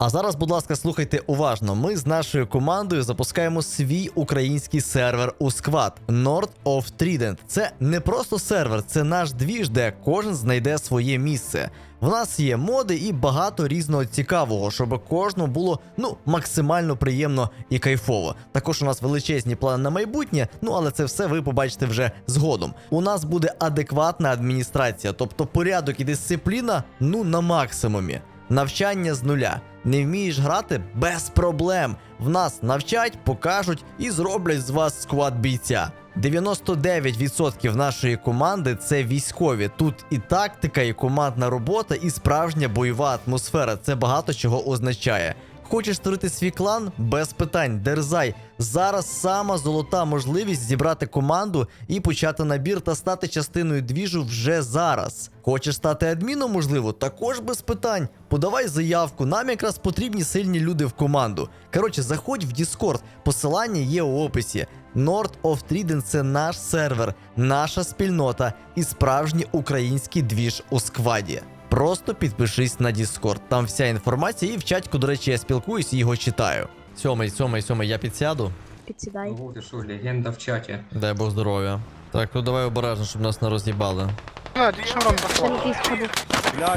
А зараз, будь ласка, слухайте уважно. Ми з нашою командою запускаємо свій український сервер у сквад Nord of Trident. Це не просто сервер, це наш двіж, де кожен знайде своє місце. В нас є моди і багато різного цікавого, щоб кожному було ну максимально приємно і кайфово. Також у нас величезні плани на майбутнє. Ну але це все ви побачите вже згодом. У нас буде адекватна адміністрація, тобто порядок і дисципліна ну на максимумі. Навчання з нуля. Не вмієш грати без проблем. В нас навчать, покажуть і зроблять з вас склад бійця. 99% нашої команди це військові. Тут і тактика, і командна робота, і справжня бойова атмосфера. Це багато чого означає. Хочеш створити свій клан? Без питань, дерзай. Зараз сама золота можливість зібрати команду і почати набір та стати частиною двіжу вже зараз. Хочеш стати адміном, можливо, також без питань. Подавай заявку, нам якраз потрібні сильні люди в команду. Коротше, заходь в Discord, посилання є у описі. Nord of Trident – це наш сервер, наша спільнота і справжній український двіж у скваді. Просто підпишись на Discord, там вся інформація, і в чатку, до речі, я спілкуюсь і його читаю. Сьомий, сьомий, сьомий, я підсяду. Підсідай. Ого, ти що, легенда в чаті. Дай Бог здоров'я. Так, ну давай обережно, щоб нас не роз'їбали. А, ти що Там якийсь ходив.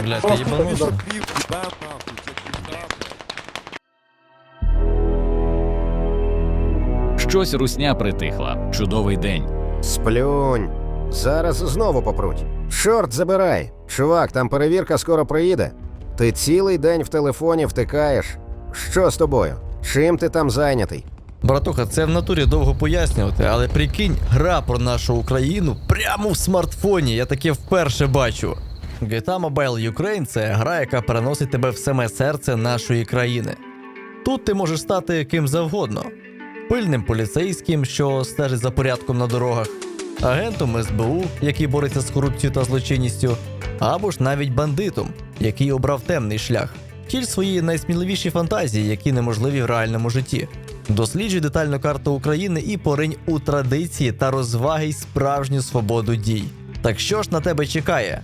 Блядь, ти їбанувся? Щось русня притихла. Чудовий день. Сплюнь. Зараз знову попруть. Чорт забирай. Чувак, там перевірка скоро приїде. Ти цілий день в телефоні втикаєш. Що з тобою? Чим ти там зайнятий? Братуха, це в натурі довго пояснювати, але прикинь, гра про нашу Україну прямо в смартфоні. Я таке вперше бачу. GTA Mobile Ukraine це гра, яка переносить тебе в саме серце нашої країни. Тут ти можеш стати ким завгодно: пильним поліцейським, що стежить за порядком на дорогах, агентом СБУ, який бореться з корупцією та злочинністю, або ж навіть бандитом, який обрав темний шлях. Тіль свої найсміливіші фантазії, які неможливі в реальному житті. Досліджуй детально карту України і поринь у традиції та розваги й справжню свободу дій. Так що ж на тебе чекає?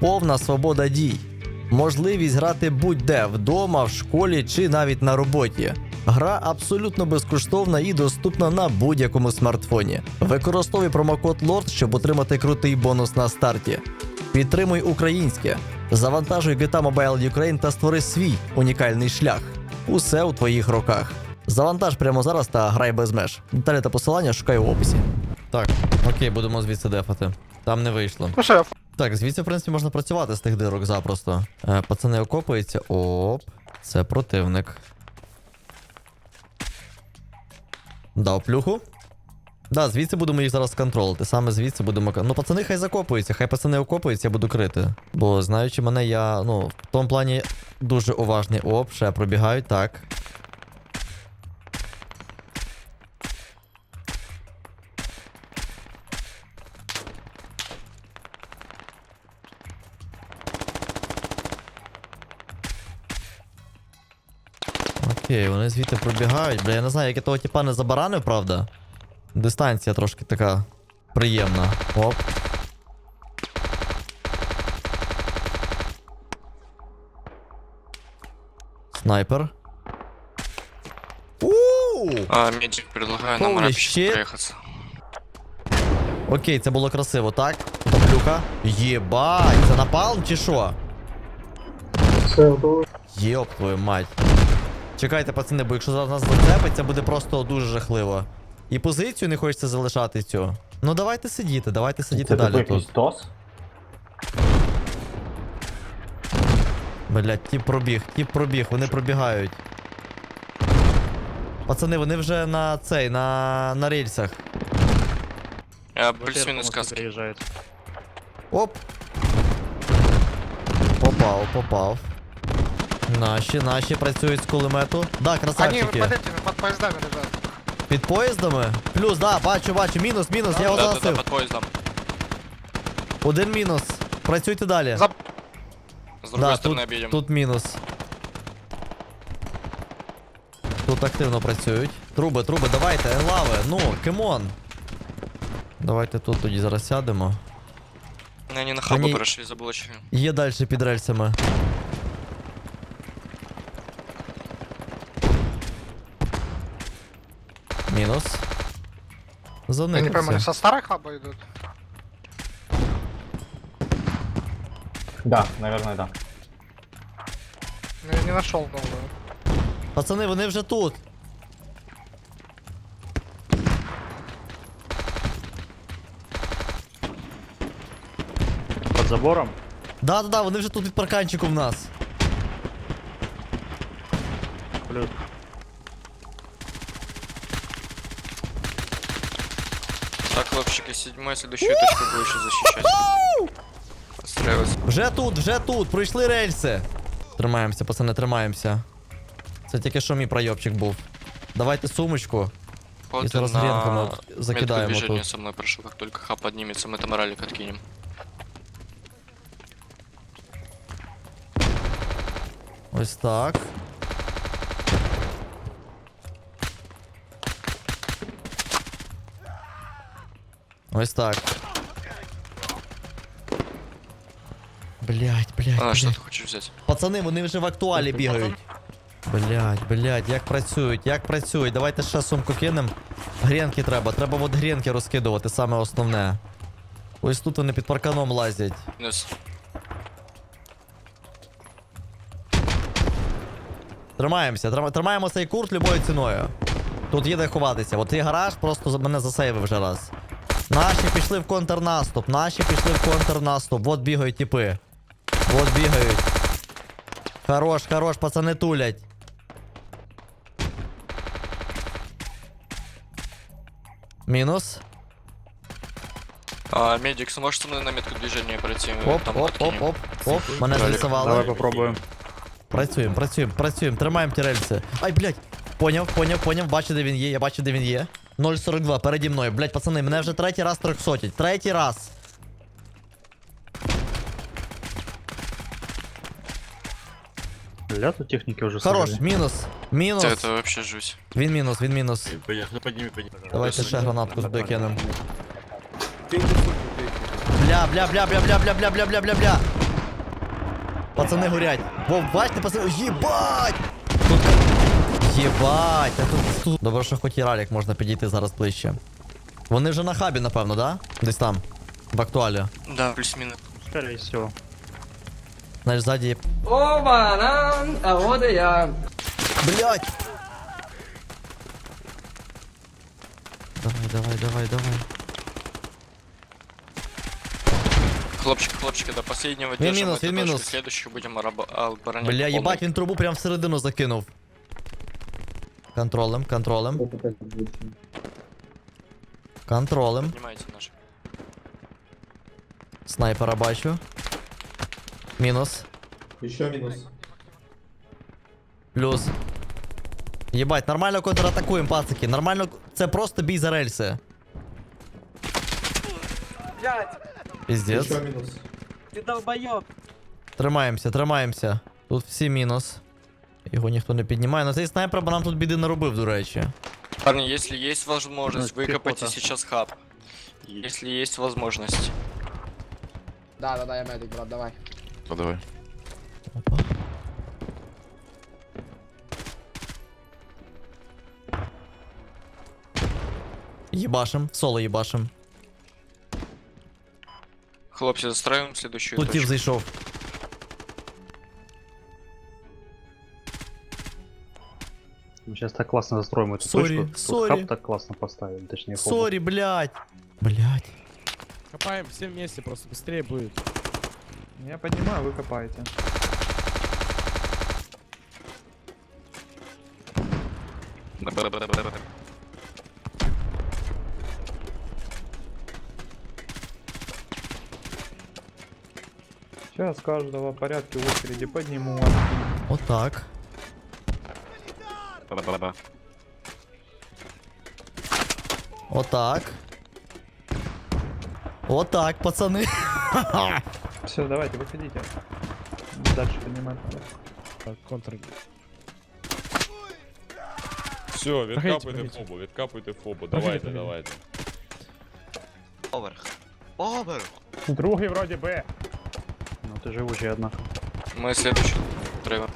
Повна свобода дій. Можливість грати будь-де вдома, в школі чи навіть на роботі. Гра абсолютно безкоштовна і доступна на будь-якому смартфоні. Використовуй промокод LORD, щоб отримати крутий бонус на старті. Підтримуй українське. Завантажуй GTA Mobile Ukraine та створи свій унікальний шлях. Усе у твоїх руках. Завантаж прямо зараз та грай без меж. Деталі та посилання шукай в описі. Так, окей, будемо звідси дефати. Там не вийшло. Ну я Так, звідси, в принципі, можна працювати з тих дирок запросто. Е, пацани окопуються. Оп, це противник. Дав плюху. Да, звідси будемо їх зараз контролити. Саме звідси будемо. Ну, пацани хай закопуються, хай пацани окопуються, я буду крити. Бо знаючи мене, я, ну, в тому плані дуже уважний. Оп, ще пробігають, так. Окей, вони звідти пробігають. Бля, я не знаю, як я того типа не забаранив, правда. Дистанція трошки така приємна. Оп. Снайпер. Ууу! А, медик предлагаю на Holy проехаться. Окей, це було красиво, так? Там плюха. Єбать, це напалм чи що? Єп твою мать. Чекайте, пацани, бо якщо зараз нас зацепить, це буде просто дуже жахливо. І позицію не хочеться залишати цю. Ну давайте сидіти, давайте сидіти далі тут. Блять, тіп пробіг, тіп пробіг, вони пробігають. Пацани, вони вже на цей, на, на рельсах. А, плюс-минус каски. Оп. Попав, попав. Наші, наші працюють з кулемету. Да, Они красавчики. под этими, под поездами лежат. Під поїздами? Плюс, да, бачу, бачу. Мінус, мінус, я його Да, да, да, загасив. под поездом. Один мінус. Працюйте далі. За- С другой Да, стороны тут, объедем. тут мінус. Тут активно працюють. Труби, труби, давайте, лави, ну, кемон. Давайте тут тоді зараз сядемо. Ну, Они на хабу Они- прошли, забыл еще. Є далі під рельсами. Мінус. Я не пойму, они Заникався. со старой хаба идут? Да, наверное, да. Ну, Я не нашел новую. Пацани, вони вже тут. Под забором? Да, да, да, вони вже тут під парканчиком в нас. Плюс. Хлопчики, седьмой, следующую точку будешь защищать. Вже тут, вже тут, пройшли рельси. Тримаємося, пацани, тримаємося. Це тільки що мій пройобчик був. Давайте сумочку. Вот зараз метку вот движения тут. со мной прошу, как только хаб поднимется, мы там ралик откинем. Ось так. Ось так. Блять, блять, А, что блять. ты хочешь взять? Пацани, вони вже в актуалі бігають. Блять, блять, як працюють, як працюють. Давайте ще сумку кинем. Гренки треба. Треба от гренки розкидувати, саме основне. Ось тут вони під парканом лазять. Минус. Тримаємося, трим- тримаємо цей курт любою ціною. Тут є де ховатися. От цей гараж просто мене засейвив вже раз. Наші пішли в контрнаступ, наші пішли в контрнаступ. От бігають тіпи. От бігають. Хорош, хорош, пацани тулять. Мінус. А, медик, сможешь со мной на метку движения пройти? Оп, там оп, оп, оп, оп. Мене Ролик. злісували. попробуем. Працюємо, працюємо, працюємо, тримаємо ті рельси. Ай, блядь. Поняв, поняв, поняв, бачу, де він є, я бачу, де він є. 0,42 переді мною. Блядь, пацани, мене вже третій раз трьохсотять. Третій раз. Бля, тут техники уже Хорош, мінус. Мінус. Это, это вообще жуть. Він мінус, він мінус. Поехали, подними, подними. Давайте ще гранатку туди кинемо. Бля, бля, бля, бля, бля, бля, бля, бля, бля, бля, бля. Пацани горять. Вов, бачите, пацани. Єбать! Тут... Єбать, а тут, тут. Добре, що хоч і ралік можна підійти зараз ближче. Вони вже на хабі, напевно, да? Десь там. В актуалі. Да, плюс-минус. Скорее всего. Знаєш, ззаді є. Оба, а вот и я. Блять! Давай, давай, давай, давай. Хлопчик, хлопчики, до последнего Він держим мінус, эту він точку, мінус. Следующую будем оборонять. Бля, по їбать, полной. він трубу прям всередину закинув. Контролем, контролем. Контролем. Поднимайте наши. Снайпера бачу. Мінус. Еще минус. Плюс. Єбать, нормально контратакуємо, пацики. Нормально. Це просто бій за рельси. Піздець. Еще минус. Тримаємося, тримаємося. Тут всі мінус. Його ніхто не піднімає. Ну цей снайпер бо нам тут біди не робив, до речі. Парни, если есть возможность, Ну, выкопайте пехота. сейчас хаб. Если есть возможность. Да, да, да, я медик, брат, давай. Ну давай. Опа. Єбашим, соло єбашим. Хлопцы, застраиваем следующую Тут тіп точку. зайшов. Мы сейчас так классно застроим эту Сори, точку. Тут сори. хаб так классно поставим, точнее. Сорі, блядь. Блядь. Копаем все вместе, просто быстрее будет. Я понимаю, вы копаете. Сейчас каждого в порядке в очереди подниму. Вот так, вот так, пацаны. Все, давайте, выходите. Дальше понимаем. Так, контр. Все, відкапуйте Погодите, фобу, відкапуйте фобу. Давайте, погодите. давайте. Поверх. Поверх. Другий вроде би. Ну ты живучий, однако. Мы следующий. Треба.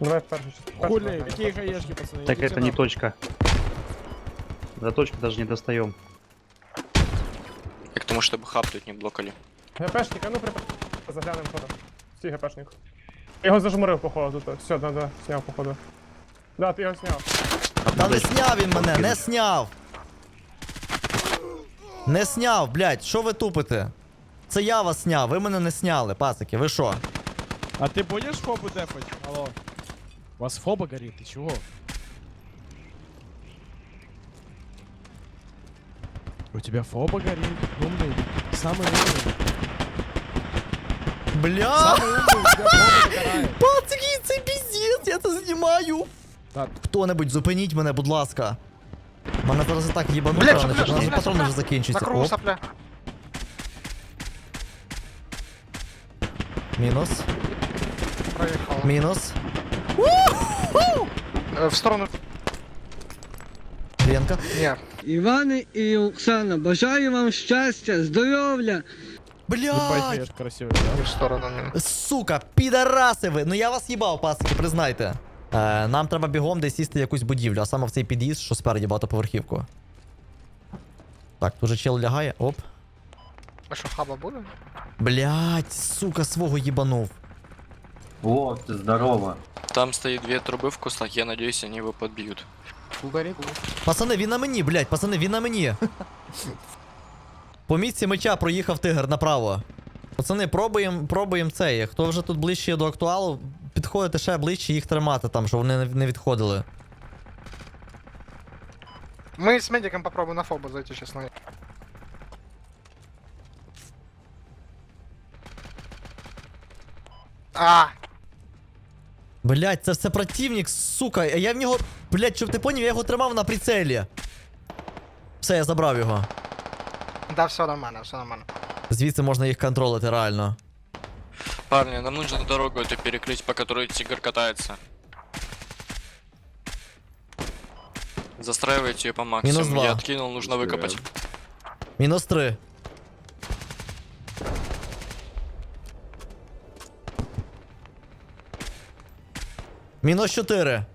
Давай в першу частину. Хули, какие хаешки, пацаны? Так идите это не на- точка. До точки даже не достаем. Я к тому, чтобы хаб тут не блокали. ГПшник, а ну припа... Заглянем фото. Стій ГПшник. Я його зажмурив, походу, тут. Все, да, да, сняв, походу. Да, ти його сняв. Та не сняв він мене, не сняв. Не сняв, блядь, що ви тупите? Це я вас сняв, ви мене не сняли, пацики, ви що? А ты будешь фобу дефать? Алло. У вас фоба горит, ты чего? У тебя фоба горит, умный. Самый умный. Бля! Самый умный, у тебя фоба догорает. Пацики, це піздець, я це знімаю. Да, Хто-небудь зупиніть мене, будь ласка. Мене зараз і так їбануть, Бля, рано, що, бля, у нас що, патрони бля, вже На закінчуються. кругу Оп, сопля. мінус, Проехал. мінус. Э, В сторону... Венка. Не. Іване і Оксана, бажаю вам щастя, здоров'я. ебать, Блядь! я ж красивый, да? Не в сторону. не. Сука, підараси ви! Ну я вас їбав, пацики, признайте. Е, нам треба бігом десь сісти в якусь будівлю, а саме в цей під'їзд, що спереді багатоповерхівку. Так, тут же чел лягає. Оп. А що, хаба буде? Блять, сука, свого їбанув. О, ты здорово. Там стоит две трубы в кустах, я надеюсь, они его подбьют. Горит. Пацани, він на мені, блять, пацани, він на мені. По місці меча проїхав тигр направо. Пацани, пробуємо пробуємо цей. Хто вже тут ближче до актуалу, підходите ще ближче їх тримати там, щоб вони не- не відходили. Мы с медиком попробуем на фобу зайти, честно. А, Блять, це все противник, сука. А я в нього. Блять, щоб ти поняв, я його тримав на прицелі. Все, я забрав його. да, все нормально, все нормально. Звідси можна їх контролити реально. Парни, нам нужно дорогу эту перекрыть, по которой тигр катается. Застраивайте ее по максимуму. два. Я откинул, нужно выкопать. Мінус три. Мінус 4.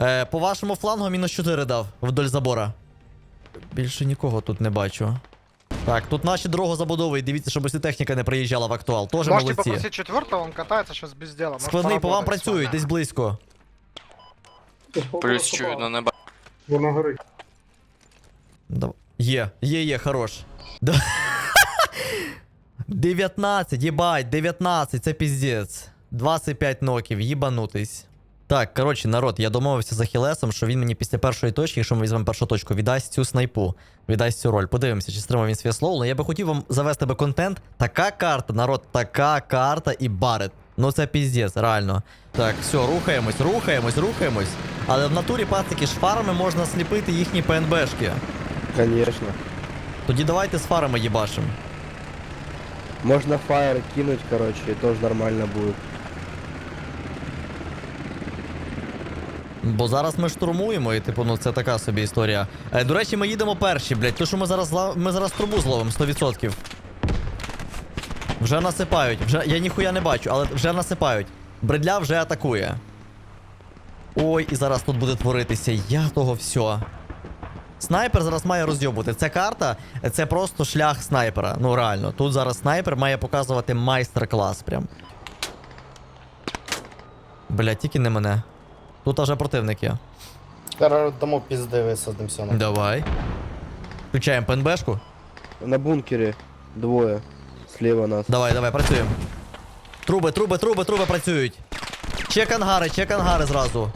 Е, по вашому флангу мінус 4 дав вдоль забора. Більше нікого тут не бачу. Так, тут наші дорогу забудовують. Дивіться, щоб ось техніка не приїжджала в актуал. Тоже Можете молодці. попросить четвертого, он катается сейчас без дела. может, Складний по вам поработает працюють, вами. десь близько. Плюс чуть на неба. Дав- Є, є, є, хорош. Да. 19, їбать, 19, це піздець. 25 ноків, їбанутись. Так, коротше, народ, я домовився з Ахілесом, що він мені після першої точки, якщо ми візьмемо першу точку, віддасть цю снайпу, віддасть цю роль. Подивимося, чи стримав він своє слово. Але я би хотів вам завести би контент. Така карта, народ, така карта і барет. Ну це піздець, реально. Так, все, рухаємось, рухаємось, рухаємось. Але в натурі пацики з фарами можна сліпити їхні ПНБшки. Конечно. Тоді давайте з фарами їбашим. Можна фаєр кинуть, короче, і теж нормально буде. Бо зараз ми штурмуємо, і типу, ну це така собі історія. Е, до речі, ми їдемо перші, блядь, то що ми зараз ми зараз трубу зловимо 100%. Вже насипають. Вже я ніхуя не бачу, але вже насипають. Бредля вже атакує. Ой, і зараз тут буде творитися. Я того все. Снайпер зараз має розйобувати. Ця карта це просто шлях снайпера. Ну реально, тут зараз снайпер має показувати майстер-клас прям. Бля, тільки не мене. Тут аж противник є. Тому пізди висадимося. Давай. Включаємо ПНБшку. На бункері двоє. Сліва нас. Давай, давай, працюємо. Труби, труби, труби, труби працюють. Чек ангари, чек ангари зразу.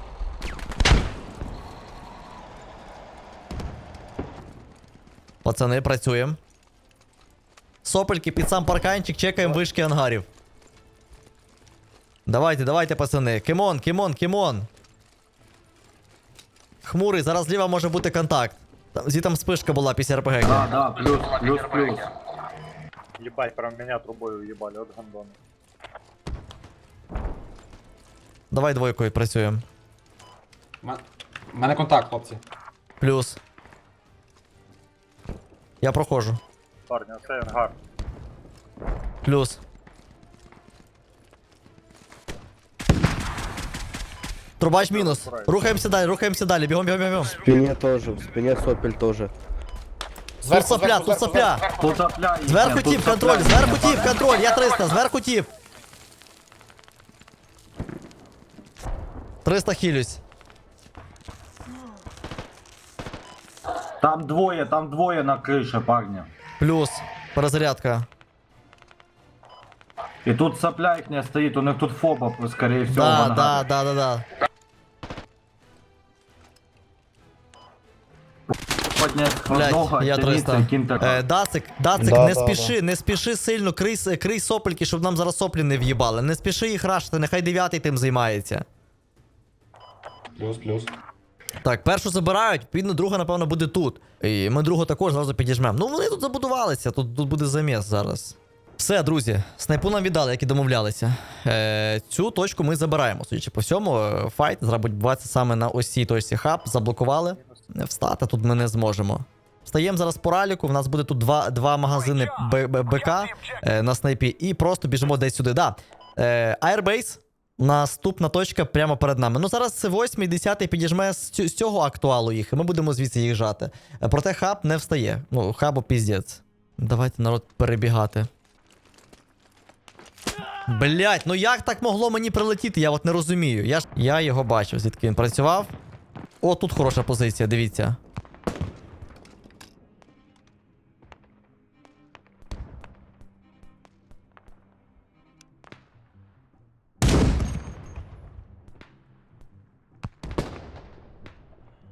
Пацани, працюємо. Сопельки під сам парканчик, чекаємо вишки ангарів. Давайте, давайте, пацани. Кимон, кимон, кимон. Хмурий, зараз зліва може бути контакт. Там, зі там спишка була після РПГ. Да, да, плюс, плюс, плюс. Ебать, прям меня трубой уебали от гандона. Давай двойкою працюємо. У мене контакт, хлопці. Плюс. Я проходжу. Парня, це ангар. Плюс. Трубач мінус. Рухаємося далі, рухаємося далі. Бігом, бігом, бігом. В спине тоже, в спине сопель тоже. Тут сопля, тут сопля. Тут сопля їхня, Зверху тут тіп, сопля контроль, зверху тіп, контроль, я 300, зверху тіп. 300 хілюсь. Там двоє, там двоє на криші, парні. Плюс. Перезарядка. І тут сопля їхня стоїть, у них тут фоба, скоріше всього. в Да, да, да, да, да. Складного, Блять, я 300. Е, Дацик, Дацик, Да, не да, спіши, не спіши сильно, крий, с- крий сопельки, щоб нам зараз соплі не в'їбали. Не спіши їх рашити, нехай дев'ятий тим займається. Плюс, плюс. Так, першу забирають, відповідно, друга, напевно, буде тут. І ми другу також зразу підіжмемо. Ну, вони тут забудувалися, тут, тут буде заміс зараз. Все, друзі, снайпу нам віддали, як і домовлялися. Е, цю точку ми забираємо. Судячи по всьому, е, файт зараз буде відбуватися саме на ось цій точці хаб. Заблокували. Не встати тут ми не зможемо. Встаємо зараз по раліку. В нас буде тут два, два магазини Б- Б- БК е, на снайпі, і просто біжимо десь сюди. Да. Е, Airbase. Наступна точка прямо перед нами. Ну зараз 8 10 підіжме з, цю- з цього актуалу їх, і ми будемо звідси їх жати. Е, Проте хаб не встає. Ну, хабу піздець. Давайте народ перебігати. Блять, ну як так могло мені прилетіти? Я от не розумію. Я ж я його бачив, звідки він працював. О, тут хороша позиція, дивіться.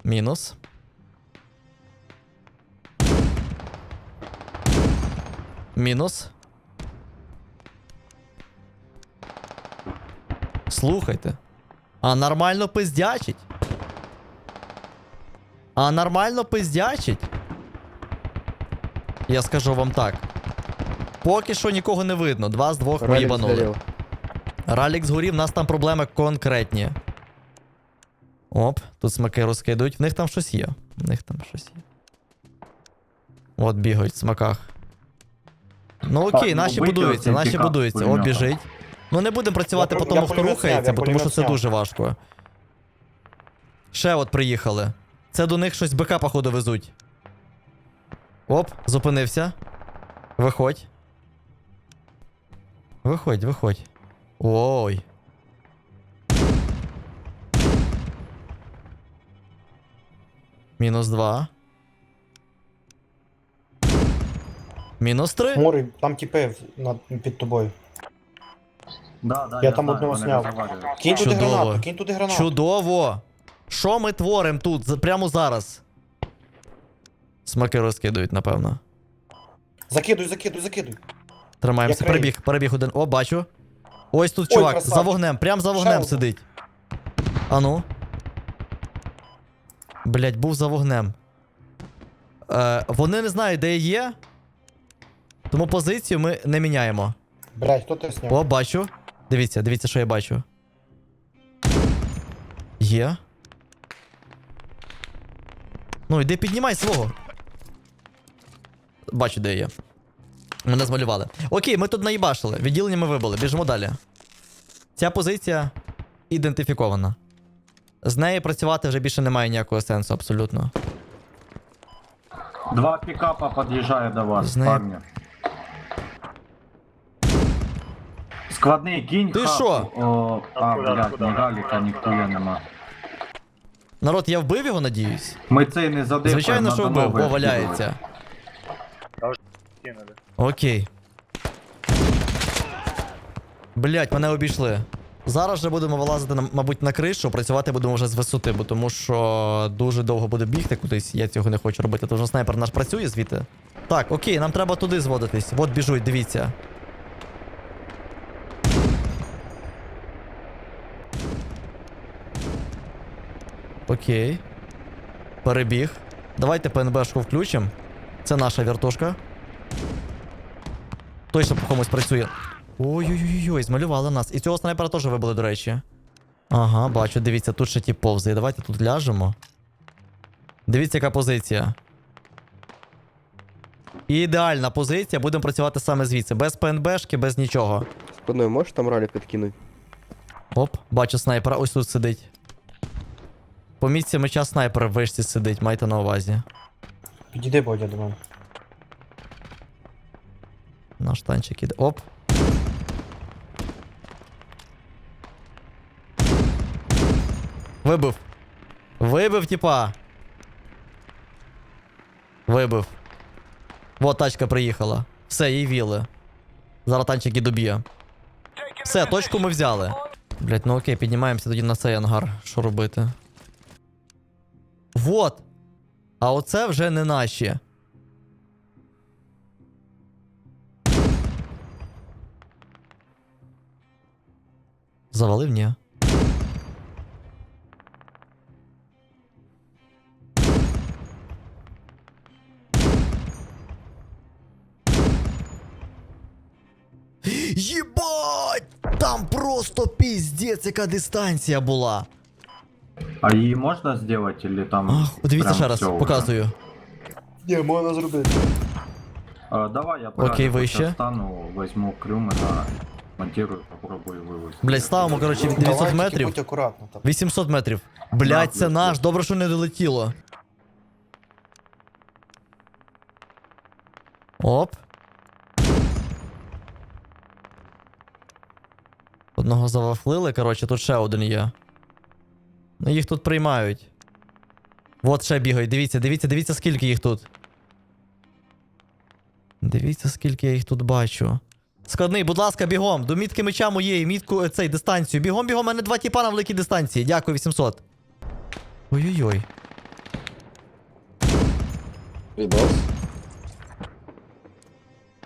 Мінус. Мінус. Слухайте. А нормально пиздячить. А нормально пиздячить. Я скажу вам так. Поки що нікого не видно. Два з двох виїбанули. сгорел. Ралік згорів, в нас там проблеми конкретні. Оп, тут смаки розкидують. В них там щось є. В них там щось є. От бігають в смаках. Ну окей, Так, наші будуються, наші будуються. О, біжить. Ну не будемо працювати Я по тому, я хто рухається, тому що це дуже важко. Ще от приїхали. Це до них щось БК, походу, везуть. Оп, зупинився. Виходь. Виходь, виходь. Ой. Мінус два. Мінус три. Мурий, там тіпи над, під тобою. Да, да, Я там знаю, одного сняв. розговорюють. Кинь туди Чудово. гранату, кинь туди гранату. Чудово! Що ми творимо тут за- прямо зараз? Смаки розкидують, напевно. Закидуй, закидуй, закидуй. Тримаємося. Я. Перебіг, перебіг один. О, бачу. Ось тут Ой, чувак, красавчик. за вогнем, прям за вогнем один. сидить. Ану. Блять, був за вогнем. Е, вони не знають, де я є. Тому позицію ми не міняємо. Блять, хто ти сняв? О, бачу. Дивіться, дивіться, що я бачу. Є. Ну, іди піднімай свого. Бачу, де є. Мене змалювали. Окей, ми тут наїбашили. Відділення ми вибили. Біжимо далі. Ця позиція ідентифікована. З нею працювати вже більше немає ніякого сенсу, абсолютно. Два пікапа під'їжджає до вас, парні. Складний кінь. Ти хату. що? О, а, блядь, ні галіка, ніхуя нема. Народ, я вбив його, надіюсь? Ми цей не задихаємо. Звичайно, що вбив, бо валяється. Окей. Блять, мене обійшли. Зараз же будемо вилазити, на- мабуть, на кришу, працювати будемо вже з висоти, бо тому що дуже довго буде бігти кудись. Я цього не хочу робити. Тож снайпер наш працює звідти. Так, окей, нам треба туди зводитись. От біжуть, дивіться. Окей. Перебіг. Давайте ПНБшку включимо. Це наша вертушка. Точно по комусь працює. Ой-ой-ой, змалювали нас. І цього снайпера теж вибили, до речі. Ага, бачу, дивіться, тут ще ті повзає. Давайте тут ляжемо. Дивіться, яка позиція. Ідеальна позиція, будемо працювати саме звідси. Без ПНБшки, без нічого. Спиной можешь там ралик подкинуть? Оп, бачу снайпера, ось тут сидить. По місці меча снайпер в вишці сидить, майте на увазі. Підійди, Бодя, до мене. Наш танчик іде. Оп. Вибив. Вибив, типа. Вибив. Вот тачка приїхала. Все, їй віли. Зараз танчик і доб'є. Все, точку ми взяли. Блять, ну окей, піднімаємося тоді на цей ангар. Що робити? Вот. А оце вже не наші. Завалив, ні. Єбать! Там просто піздець, яка дистанція була. А її можна сделать или там... Ах, дивіться ще раз, всё показую. Ні, можна зробити. А, давай я Окей, вище. стану, возьму крюмена, монтирую, попробую вывести. Блять, ставимо, коротше, 900 метрів. Будь акуратно там. 800 метрів. Блять, Да, це наш, добре, що не долетіло. Оп. Одного завафлили, коротше, тут ще один є. Ну їх тут приймають. Вот ще бігають, дивіться, дивіться, дивіться, скільки їх тут. Дивіться, скільки я їх тут бачу. Складний, будь ласка, бігом. До мітки меча моєї, мітку е, цей дистанцію. Бігом, бігом, у мене два тіпа на великій дистанції. Дякую, 800. Ой-ой-ой. Відос.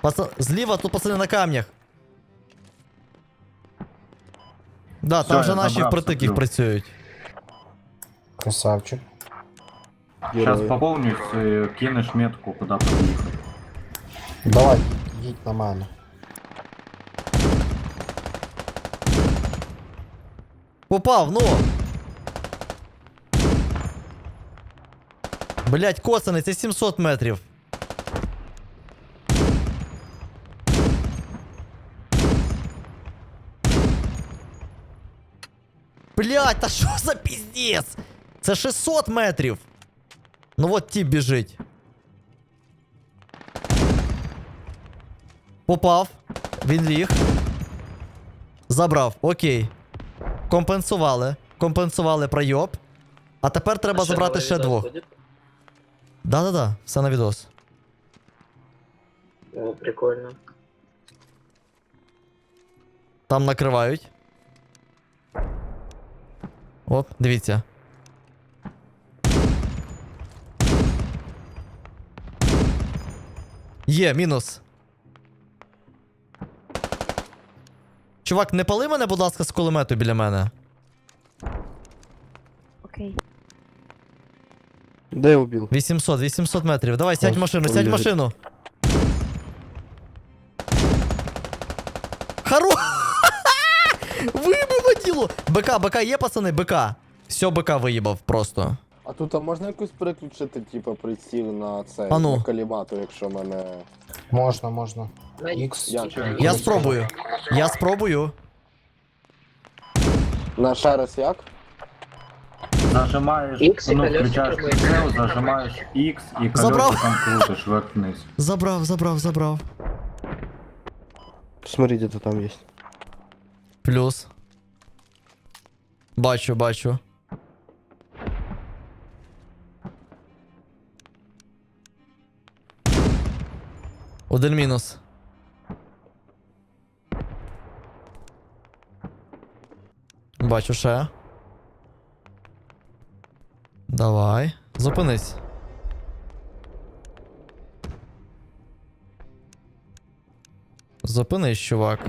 Паца... Зліва тут пацани на камнях. Да, там Всё, же наші впритик їх працюють. Красавчик. Сейчас пополнюсь, и кинешь метку, куда подъехать. Давай, їдь на мене. Попав, ну! Блять, коцаний, це 700 метрів. Блять, та що за піздець? Це 600 метрів. Ну от тіп біжить. Попав. Він ліг. Забрав. Окей. Компенсували. Компенсували пройоб. А тепер треба забрати ще двох. Да-да-да, все на відос. О, прикольно. Там накривають. Оп, дивіться. Є, мінус. Чувак, не пали мене, будь ласка, з кулемету біля мене. Окей. Де убив? 800, 800 метрів. Давай, сядь в машину, сядь в машину. Хоро! Вибив діло! БК, БК є, пацани, БК. Все, БК виїбав просто. А тут а можна якось переключити, типу, приціл на це, А ну. на каліматор, якщо мене. Можна, можна. Ікс. Я, Я спробую. Я спробую. На ще раз як? Зажимаешь, X и ну, мы. прицел, зажимаешь X и Забрал. колесиком крутишь вверх-вниз. Забрав, забрав, забрав. Смотри, где-то там есть. Плюс. Бачу, бачу. Один мінус. Бачу ще. Давай. Зупинись. Зупинись, чувак.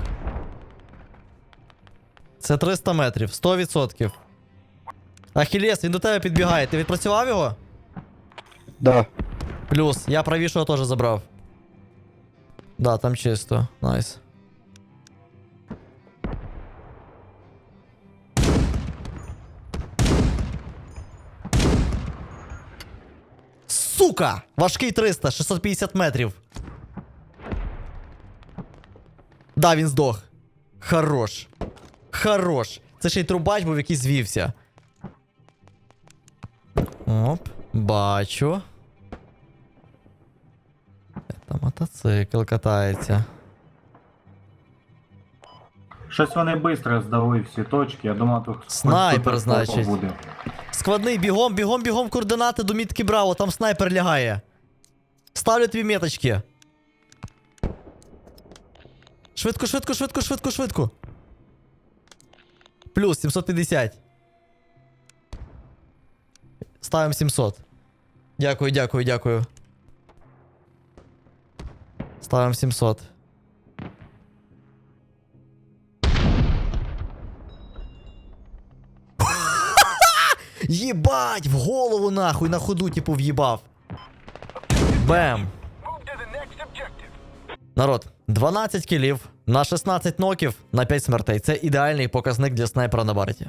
Це 300 метрів, 100%. Ахілес, він до тебе підбігає. Ти відпрацював його? Да. Плюс, я правішого теж забрав. Да, там чисто. Найс. Сука! Важкий 300, 650 метрів. Да, він здох. Хорош. Хорош. Це ще й трубач був, який звівся. Оп, бачу. Мотоцикл катається. Щось вони швидко здали всі точки, я думав, тут Снайпер, значить. буде. Складний, бігом, бігом, бігом, координати до мітки Браво, там снайпер лягає. Ставлю тобі меточки. Швидко, швидко, швидко, швидко, швидко. Плюс 750. Ставимо 700. Дякую, дякую, дякую. Ставимо 700. Єбать, в голову нахуй на ходу, типу, в'їбав. Бем. Народ, 12 кілів на 16 ноків на 5 смертей. Це ідеальний показник для снайпера на барті.